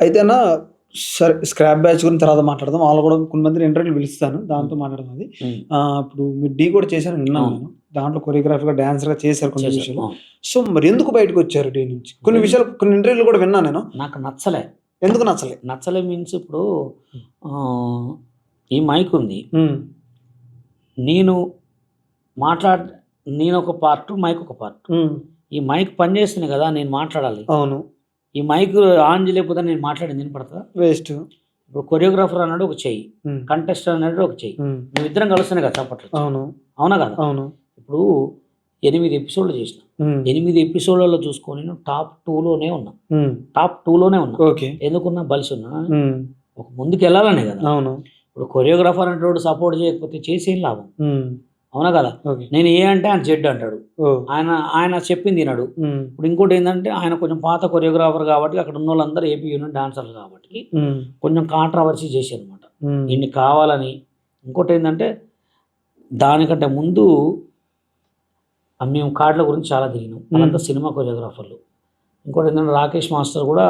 అయితేనా సరే scrap batch గురించి తర్వాత మాట్లాడదాం. వాళ్ళు కూడా కొంతమంది ఇంటర్వ్యూలు పిలుస్తాను. దాంతో మాట్లాడదాం అది. ఇప్పుడు మీరు డీ కూడా చేశారు విన్నాను. నేను. దాంట్లో కొరియోగ్రాఫర్గా డాన్సర్గా చేశారు కొన్ని. విషయాలు. సో మరి ఎందుకు బయటకు వచ్చారు డీ నుంచి? కొన్ని విషయాలు కొన్ని ఇంటర్వ్యూలు కూడా విన్నాను నేను. నాకు నచ్చలే. ఎందుకు నచ్చలే? నచ్చలే మీన్స్ ఇప్పుడు ఈ మైక్ ఉంది. నేను మాట్లాడ నేను ఒక పార్ట్ మైక్ ఒక పార్ట్ ఈ మైక్ పనిచేస్తుంది కదా నేను మాట్లాడాలి. అవును. ఈ మైక్ ఆన్ చేయలేకపోతే నేను మాట్లాడింది వినపడుతుందా? వేస్ట్. ఇప్పుడు కొరియోగ్రాఫర్ అన్నాడు ఒక చెయ్యి కంటెస్టర్ అన్నాడు ఒక చెయ్యి. మేమిద్దరం కలుస్తూనే కదా చప్పట్లు. అవును. అవునా కదా? అవును. ఇప్పుడు ఎనిమిది ఎపిసోడ్లు చేసిన. ఎనిమిది ఎపిసోడ్లలో చూసుకొని నేను టాప్ టూలోనే ఉన్నా. టాప్ టూలోనే ఉన్నా. ఓకే. ఎందుకున్నా బలిసి ఉన్నా? ఒక ముందుకు వెళ్ళాలనే కదా. అవును. ఇప్పుడు కొరియోగ్రాఫర్ అంటే సపోర్ట్ చేయకపోతే చేసేం లాభం? అవునా కదా? నేను ఏ అంటే ఆయన జెడ్ అంటాడు. ఆయన ఆయన చెప్పింది ఉమ్, ఇప్పుడు ఇంకోటి ఏంటంటే ఆయన కొంచెం పాత కొరియోగ్రాఫర్ కాబట్టి అక్కడ ఉన్న వాళ్ళందరూ ఏపీ యూనియన్ డాన్సర్లు కాబట్టి కొంచెం కాంట్రవర్సీ చేశారు అనమాట ఉమ్, ఇన్ని కావాలని. ఇంకోటి ఏంటంటే దానికంటే ముందు మేము కార్డుల గురించి చాలా తిరిగినాం. వాళ్ళంతా సినిమా కొరియోగ్రాఫర్లు. ఇంకోటి ఏంటంటే రాకేష్ మాస్టర్ కూడా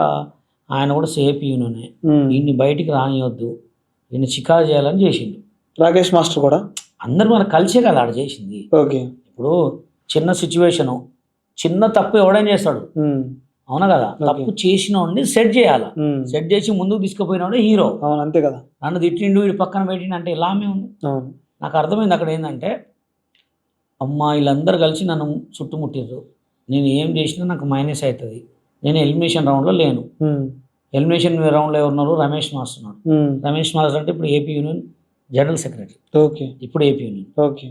ఆయన కూడా ఏపీ యూనియనే. వీడిని బయటికి రానియొద్దు. వీడిని చికారు చేయాలని చేసిండు. రాకేష్ మాస్టర్ కూడా? అందరు మన కలిసే కదా ఆడ చేసింది. ఓకే. ఇప్పుడు చిన్న సిచ్యువేషను చిన్న తప్పు ఎవడైనా చేస్తాడు. అవునా కదా. తప్పు చేసిన వాడిని సెట్ చేయాలి? సెట్ చేసి ముందుకు తీసుకుపోయినవాడే హీరో. అవును అంతే కదా. నన్ను తిట్టిండు వీడు పక్కన పెట్టిండు అంటే ఇలామే ఉంది. నాకు అర్థమైంది అక్కడ ఏంటంటే అమ్మా వీళ్ళందరూ కలిసి నన్ను చుట్టుముట్టిర్రు. నేను ఏం చేసినా నాకు మైనస్ అవుతుంది. నేను ఎలిమినేషన్ రౌండ్లో లేను. ఎలిమినేషన్ రౌండ్లో ఎవరున్నారు? రమేష్ మాస్టర్ ఉన్నాడు. రమేష్ మాస్టర్ అంటే ఇప్పుడు AP union general secretary. Okay. ఇప్పుడు ఏపీ యూనియన్. ఓకే.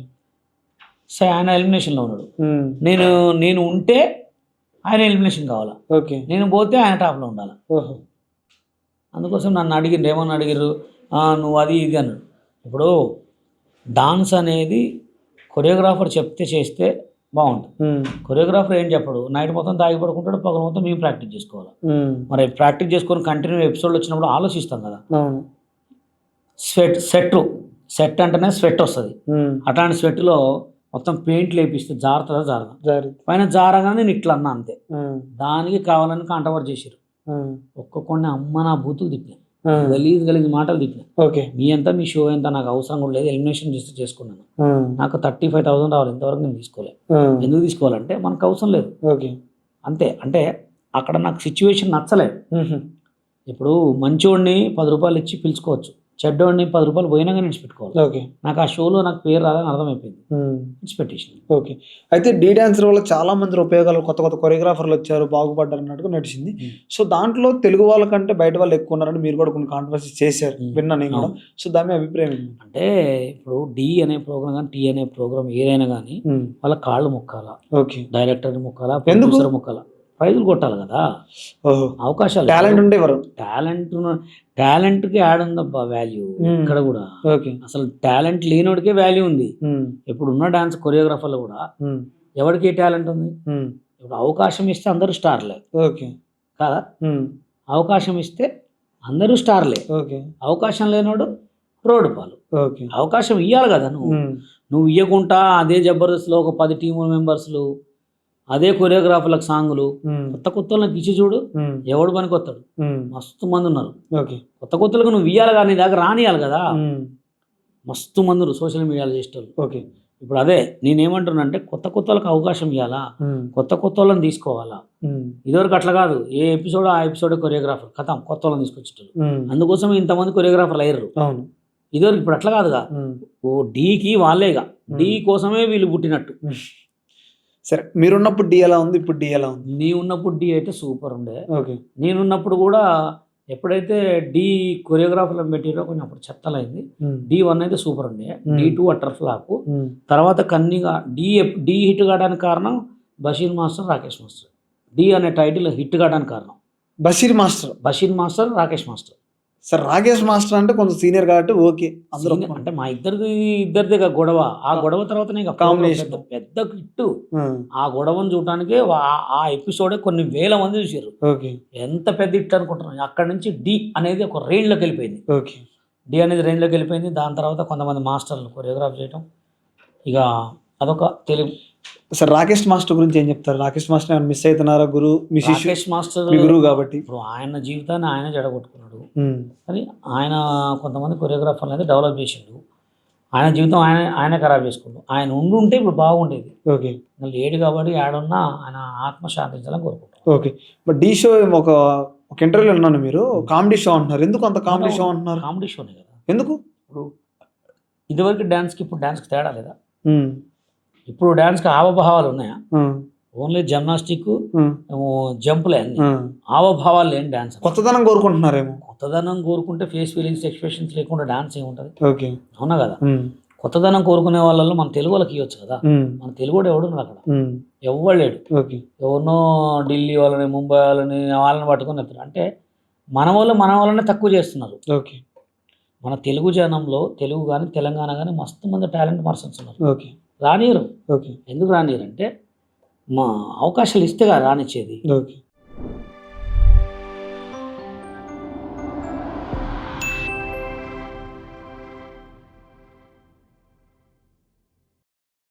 సో ఆయన ఎలిమినేషన్లో ఉన్నాడు. నేను నేను ఉంటే ఆయన ఎలిమినేషన్ కావాలా? ఓకే. నేను పోతే ఆయన టాప్లో ఉండాలి? ఓహో. అందుకోసం నన్ను అడిగిండ్రు ఏమని అడిగారు "ఆ, నువ్వు అది ఇది అన్నాడు. ఇప్పుడు డాన్స్ అనేది కొరియోగ్రాఫర్ చెప్తే చేస్తే బాగుంటుంది. కొరియోగ్రాఫర్ ఏం చెప్పడు? నైట్ మొత్తం తాగి పడుకుంటాడు పగల మొత్తం మేము ప్రాక్టీస్ చేసుకోవాలి? మరి ప్రాక్టీస్ చేసుకొని కంటిన్యూ ఎపిసోడ్ వచ్చినప్పుడు ఆలోచిస్తాం కదా? అవును స్వెట్ సెట్ సెట్ అంటేనే స్వెట్ వస్తుంది. అట్లాంటి స్వెట్లో మొత్తం పెయింట్లు వేపిస్తే జారుతుందా జారదా. జాగ్రత్త. పైన జారగానే నేను ఇట్లా అన్నా అంతే దానికి కావాలని కాంట్రవర్ట్ చేశారు ఉమ్, ఒక్కొక్కడిని అమ్మ నా బూతులు తిట్టినా. ఉమ్, గలీజ్ గలీజ్ మాటలు తిట్టినా. ఓకే. మీ అంతా మీ షో ఎంత నాకు అవసరం కూడా లేదు. ఎలిమినేషన్ చేస్తే చేసుకున్నాను. నాకు థర్టీ ఫైవ్ థౌసండ్ రావాలి. ఇంతవరకు నేను తీసుకోలేదు. ఎందుకు తీసుకోవాలంటే మనకు అవసరం లేదు. ఓకే. అంతే. అంటే అక్కడ నాకు సిచ్యువేషన్ నచ్చలేదు. ఇప్పుడు మంచోడిని పది రూపాయలు ఇచ్చి పిలుచుకోవచ్చు. చెడ్డోడిని పది రూపాయలు పోయినాగా విడిచిపెట్టుకోవాలి ఓకే. నాకు ఆ షోలో నాకు పేరు రాదని అర్థమైపోయింది. విడిచిపెట్టేసింది ఓకే. అయితే డీ డాన్సర్ వల్ల చాలా మంది ఉపయోగాలు కొత్త కొత్త కొరియోగ్రాఫర్లు వచ్చారు బాగుపడ్డారు అన్నట్టుగా నడిచింది. సో దాంట్లో తెలుగు వాళ్ళకంటే బయట వాళ్ళు ఎక్కువ ఉన్నారని మీరు కూడా కొన్ని కాంట్రవర్సీ చేశారు. విన్నా నేను కూడా. సో దాని అభిప్రాయం అంటే ఇప్పుడు డి అనే ప్రోగ్రామ్ కానీ టీ అనే ప్రోగ్రామ్ ఏదైనా కానీ వాళ్ళ కాళ్ళు మొక్కాలా ఓకే. డైరెక్టర్ని మొక్కాలా ఎందుకు? ప్రొడ్యూసర్ మొక్కాలా? ప్రైజులు కొట్టాలి కదా. అవకాశాలు టాలెంట్ ఉండేవారు టాలెంట్ టాలెంట్కి యాడ్ ఉందబ్బా వాల్యూ. ఇక్కడ కూడా. అసలు టాలెంట్ లేనోడికే వాల్యూ ఉంది. ఇప్పుడు ఉన్న డాన్స్ కొరియోగ్రాఫర్లు కూడా ఎవరికి టాలెంట్ ఉంది? ఇప్పుడు అవకాశం ఇస్తే అందరూ స్టార్లే ఓకే. కదా? అవకాశం ఇస్తే అందరూ స్టార్లే ఓకే. అవకాశం లేనోడు రోడ్డు పాలు. ఓకే. అవకాశం ఇవ్వాలి కదా నువ్వు. నువ్వు ఇవ్వకుండా అదే జబర్దస్త్లో ఒక పది టీము మెంబర్స్లు అదే కొరియోగ్రాఫర్లకు సాంగులు కొత్త కొత్త వాళ్ళకి ఇచ్చి చూడు ఎవడు పనికి వస్తాడు ఉమ్, మస్తు మంది ఉన్నారు. ఓకే. కొత్త కొత్తలకు నువ్వు ఇవ్వాలి కానీ దగ్గర రానియాలి కదా. మస్తు మంది ఉన్నారు సోషల్ మీడియాలో చేసేటోళ్ళు. ఓకే. ఇప్పుడు అదే నేనేమంటున్నానంటే కొత్త కొత్త వాళ్ళకి అవకాశం ఇవ్వాలా కొత్త కొత్త వాళ్ళని తీసుకోవాలా? ఇదివరకు అట్లా కాదు. ఏ ఎపిసోడ్ ఆ ఎపిసోడ్ కొరియోగ్రాఫర్ కథం కొత్త వాళ్ళని తీసుకొచ్చేటోళ్ళు. ఉమ్, అందుకోసం ఇంతమంది కొరియోగ్రాఫర్లు అయ్యారు. అవును. ఇదివరకు ఇప్పుడు అట్లా కాదుగా. ఓ డీకి వాళ్ళేగా. డీ కోసమే వీళ్ళు పుట్టినట్టు. సరే మీరున్నప్పుడు డి ఎలా ఉంది? ఇప్పుడు డి ఎలా ఉంది? నీ ఉన్నప్పుడు డీ అయితే సూపర్ ఉండే. ఓకే. నేనున్నప్పుడు కూడా ఎప్పుడైతే డీ కొరియోగ్రాఫర్లను పెట్టిరో కొంచెం అప్పుడు చెత్తలైంది. డి వన్ అయితే సూపర్ ఉండే. Dhee two utter flop. తర్వాత కన్నీగా డి డి హిట్ కావడానికి కారణం బషీర్ మాస్టర్ రాకేష్ మాస్టర్. డి అనే టైటిల్ హిట్ కావడానికి కారణం. Basheer master. Basheer master Rakesh master. Sir Rakesh master అంటే కొంచెం సీనియర్ కాబట్టి ఓకే అందరూ అంటే మా ఇద్దరిది ఇద్దరిదే గొడవ. ఆ గొడవ తర్వాతనే ఇక Combination. పెద్ద- ఉమ్, ఆ. గొడవను చూడటానికి ఆ ఎపిసోడే కొన్ని వేల మంది చూసారు ఓకే. ఎంత పెద్ద హిట్ అనుకుంటున్నాను. అక్కడ నుంచి డి అనేది ఒక రేంజ్లోకి వెళ్ళిపోయింది. ఓకే. డి అనేది రేంజ్లోకి వెళ్ళిపోయింది. దాని తర్వాత కొంతమంది మాస్టర్లు కొరియోగ్రాఫ్ చేయటం. ఇక అదొక తెలుగు సార్ రాకేష్ మాస్టర్ గురించి ఏం చెప్తారు? రాకేష్ మాస్టర్ ఏమైనా మిస్ అవుతున్నారా గురు? మీ శిష్యు రాకేష్ మాస్టర్ గురువు కాబట్టి. ఇప్పుడు ఆయన జీవితాన్ని ఆయన జడగొట్టుకున్నాడు కానీ ఆయన కొంతమంది కొరియోగ్రాఫర్లు అయితే డెవలప్ చేసిండు. ఆయన జీవితం ఆయన ఆయన ఖరాబ్ చేసుకుండు. ఆయన ఉండుంటే ఇప్పుడు బాగుండేది. ఓకే. లేడు కాబట్టి ఆడున్నా ఆయన ఆత్మ శాంతించాలని కోరుకుంటాం ఓకే. బట్ డీ షో ఒక ఒక ఇంటర్వ్యూలో ఉన్నాను మీరు. కామెడీ షో అంటున్నారు. ఎందుకు అంత కామెడీ షో అంటున్నారు? కామెడీ షోనే కదా. ఎందుకు? ఇప్పుడు ఇదివరకు డ్యాన్స్కి ఇప్పుడు డ్యాన్స్కి తేడా లేదా? ఇప్పుడు డ్యాన్స్కి హావభావాలు ఉన్నాయా? ఓన్లీ జిమ్నాస్టిక్ జంపులే అన్ని. ఉమ్. హావభావాలు లేని డ్యాన్స్ కొత్తదనం కోరుకుంటున్నారేమో? కొత్తదనం కోరుకుంటే ఫేస్ ఫీలింగ్స్ ఎక్స్ప్రెషన్స్ లేకుండా డాన్స్ ఏముంటుంది? ఓకే. అవునా కదా? కొత్తదనం కోరుకునే వాళ్ళలో మన తెలుగు వాళ్ళకి ఇవ్వచ్చు కదా? మన తెలుగు వాడు ఎవడున్నాడు అక్కడ? ఉమ్, ఎవ్వడు లేడు. ఓకే. ఎవరినో ఢిల్లీ వాళ్ళని ముంబై వాళ్ళని వాళ్ళని పట్టుకొని వెళ్తారు అంటే మన వాళ్ళు మన వాళ్ళనే తక్కువ చేస్తున్నారు. ఓకే. మన తెలుగు జనంలో తెలుగు కానీ తెలంగాణ కానీ మస్తు మంది టాలెంట్ పర్సన్స్ ఉన్నారు. ఓకే. రానియరు ఓకే. ఎందుకు రానియరు అంటే మా అవకాశాలు ఇస్తే కదా రానిచ్చేది. ఓకే.